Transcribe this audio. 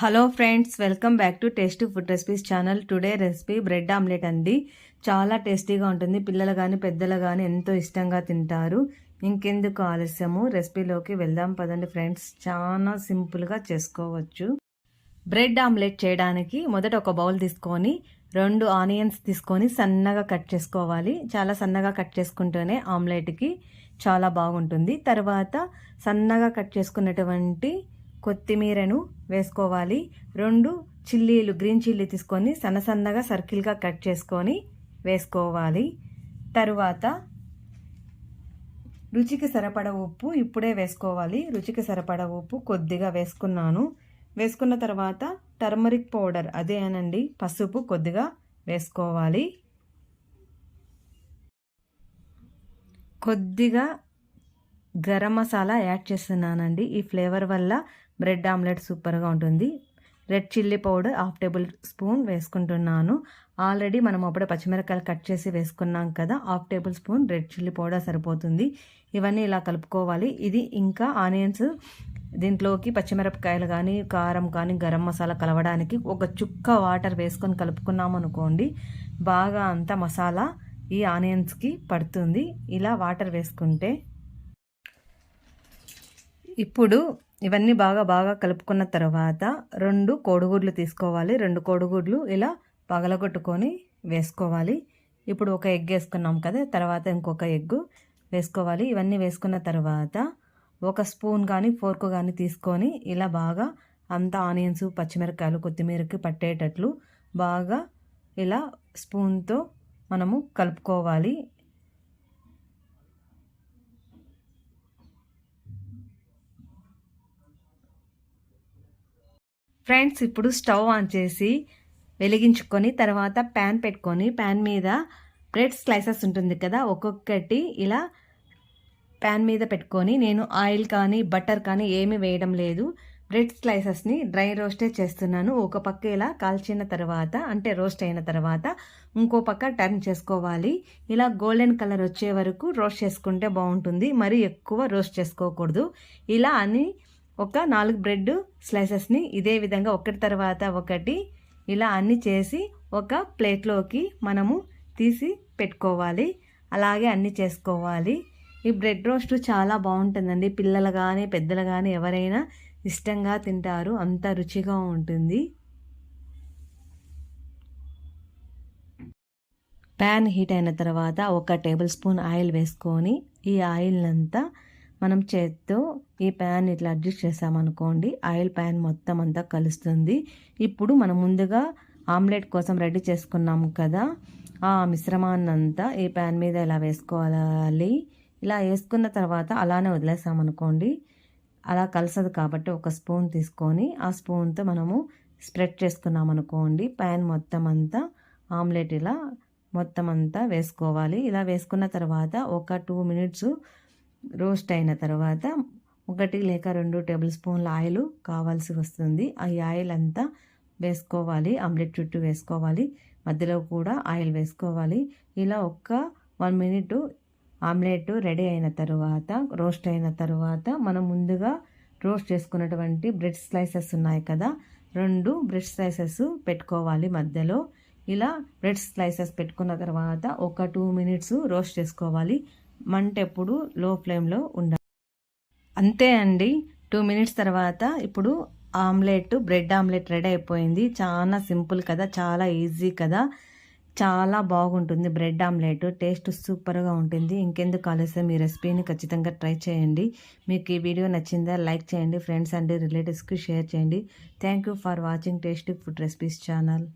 Hello friends welcome back to tasty food recipes channel today recipe bread omelette అండి. చాలా టేస్టీగా ఉంటుంది. పిల్లలు కానీ పెద్దలు కానీ ఎంతో ఇష్టంగా తింటారు. ఇంకెందుకు ఆలస్యము? రెసిపీలోకి వెళ్దాం పదండి ఫ్రెండ్స్ చాలా సింపుల్గా చేసుకోవచ్చు. బ్రెడ్ ఆమ్లెట్ చేయడానికి మొదట ఒక బౌల్ తీసుకొని రెండు ఆనియన్స్ తీసుకొని సన్నగా కట్ చేసుకోవాలి. చాలా సన్నగా కట్ చేసుకుంటేనే ఆమ్లెట్కి చాలా బాగుంటుంది. తర్వాత సన్నగా కట్ చేసుకున్నటువంటి కొత్తిమీరను వేసుకోవాలి. రెండు చిల్లీలు గ్రీన్ చిల్లీ తీసుకొని సన్న సన్నగా సర్కిల్గా కట్ చేసుకొని వేసుకోవాలి. తరువాత రుచికి సరిపడ ఉప్పు ఇప్పుడే వేసుకోవాలి. రుచికి సరిపడ ఉప్పు కొద్దిగా వేసుకున్నాను. వేసుకున్న తర్వాత టర్మరిక్ పౌడర్ అదేనండి పసుపు కొద్దిగా వేసుకోవాలి. కొద్దిగా గరం మసాలా యాడ్ చేస్తున్నానండి. ఈ ఫ్లేవర్ వల్ల బ్రెడ్ ఆమ్లెట్ సూపర్గా ఉంటుంది. Red chilli powder half tablespoon వేసుకుంటున్నాను. ఆల్రెడీ మనం అప్పుడే పచ్చిమిరపకాయలు కట్ చేసి వేసుకున్నాం కదా half tablespoon red chilli powder సరిపోతుంది. ఇవన్నీ ఇలా కలుపుకోవాలి. ఇది ఇంకా ఆనియన్స్ దీంట్లోకి పచ్చిమిరపకాయలు కానీ కారం కానీ గరం మసాలా కలవడానికి ఒక చుక్క వాటర్ వేసుకొని కలుపుకున్నాం అనుకోండి బాగా అంత మసాలా ఈ ఆనియన్స్కి పడుతుంది. ఇలా వాటర్ వేసుకుంటే ఇప్పుడు ఇవన్నీ బాగా బాగా కలుపుకున్న తర్వాత రెండు కోడిగుడ్లు తీసుకోవాలి. రెండు కోడిగుడ్లు ఇలా పగలగొట్టుకొని వేసుకోవాలి. ఇప్పుడు ఒక ఎగ్ వేసుకున్నాం కదా తర్వాత ఇంకొక ఎగ్గు వేసుకోవాలి. ఇవన్నీ వేసుకున్న తర్వాత ఒక స్పూన్ కానీ ఫోర్క్ కానీ తీసుకొని ఇలా బాగా అంతా ఆనియన్స్ పచ్చిమిరపకాయలు కొత్తిమీరకి పట్టేటట్లు బాగా ఇలా స్పూన్తో మనము కలుపుకోవాలి. ఫ్రెండ్స్ ఇప్పుడు స్టవ్ ఆన్ చేసి వెలిగించుకొని తర్వాత ప్యాన్ పెట్టుకొని ప్యాన్ మీద బ్రెడ్ స్లైసెస్ ఉంటుంది కదా ఒక్కొక్కటి ఇలా ప్యాన్ మీద పెట్టుకొని నేను ఆయిల్ కానీ బటర్ కానీ ఏమి వేయడం లేదు. బ్రెడ్ స్లైసెస్ని డ్రై రోస్టే చేస్తున్నాను. ఒక పక్క ఇలా కాల్చిన తర్వాత అంటే రోస్ట్ అయిన తర్వాత ఇంకో పక్క టర్న్ చేసుకోవాలి. ఇలా గోల్డెన్ కలర్ వచ్చే వరకు రోస్ట్ చేసుకుంటే బాగుంటుంది. మరి ఎక్కువ రోస్ట్ చేసుకోకూడదు. ఇలా అని ఒక నాలుగు బ్రెడ్ స్లైసెస్ని ఇదే విధంగా ఒకటి తర్వాత ఒకటి ఇలా అన్ని చేసి ఒక ప్లేట్లోకి మనము తీసి పెట్టుకోవాలి. అలాగే అన్నీ చేసుకోవాలి. ఈ బ్రెడ్ రోస్ట్ చాలా బాగుంటుందండి. పిల్లలు కానీ పెద్దలు కానీ ఎవరైనా ఇష్టంగా తింటారు. అంత రుచిగా ఉంటుంది. ప్యాన్ హీట్ అయిన తర్వాత ఒక టేబుల్ స్పూన్ ఆయిల్ వేసుకొని ఈ ఆయిల్ అంతా మనం చేత్తో ఈ ప్యాన్ ఇట్లా అడ్జస్ట్ చేసామనుకోండి ఆయిల్ ప్యాన్ మొత్తం అంతా కలుస్తుంది. ఇప్పుడు మనం ముందుగా ఆమ్లెట్ కోసం రెడీ చేసుకున్నాము కదా ఆ మిశ్రమాన్ని అంతా ఈ ప్యాన్ మీద ఇలా వేసుకోవాలి ఇలా వేసుకున్న తర్వాత అలానే వదిలేసామనుకోండి అలా కలసదు కాబట్టి ఒక స్పూన్ తీసుకొని ఆ స్పూన్తో మనము స్ప్రెడ్ చేసుకున్నామనుకోండి ప్యాన్ మొత్తం అంతా ఆమ్లెట్ ఇలా మొత్తం అంతా వేసుకోవాలి. ఇలా వేసుకున్న తర్వాత ఒక టూ మినిట్స్ రోస్ట్ అయిన తర్వాత ఒకటి లేక రెండు టేబుల్ స్పూన్ల ఆయిల్ కావాల్సి వస్తుంది. ఆ ఆయిల్ అంతా వేసుకోవాలి. ఆమ్లెట్ చుట్టూ వేసుకోవాలి. మధ్యలో కూడా ఆయిల్ వేసుకోవాలి. ఇలా ఒక్క వన్ మినిట్ ఆమ్లెట్ రెడీ అయిన తర్వాత రోస్ట్ అయిన తర్వాత మనం ముందుగా రోస్ట్ చేసుకున్నటువంటి బ్రెడ్ స్లైసెస్ ఉన్నాయి కదా? రెండు బ్రెడ్ స్లైసెస్ పెట్టుకోవాలి మధ్యలో. ఇలా బ్రెడ్ స్లైసెస్ పెట్టుకున్న తర్వాత ఒక టూ మినిట్స్ రోస్ట్ చేసుకోవాలి. మంట ఎప్పుడు లో ఫ్లేమ్లో ఉండాలి. అంతే అండి. టూ మినిట్స్ తర్వాత ఇప్పుడు ఆమ్లెట్ బ్రెడ్ ఆమ్లెట్ రెడీ అయిపోయింది. చాలా సింపుల్ కదా చాలా ఈజీ కదా. చాలా బాగుంటుంది బ్రెడ్ ఆమ్లెట్. టేస్ట్ సూపర్గా ఉంటుంది. ఇంకెందుకు ఆలస్యం? ఈ రెసిపీని ఖచ్చితంగా ట్రై చేయండి. మీకు ఈ వీడియో నచ్చిందా లైక్ చేయండి. ఫ్రెండ్స్ అండ్ రిలేటివ్స్కి షేర్ చేయండి. Thank you for watching tasty food recipes channel.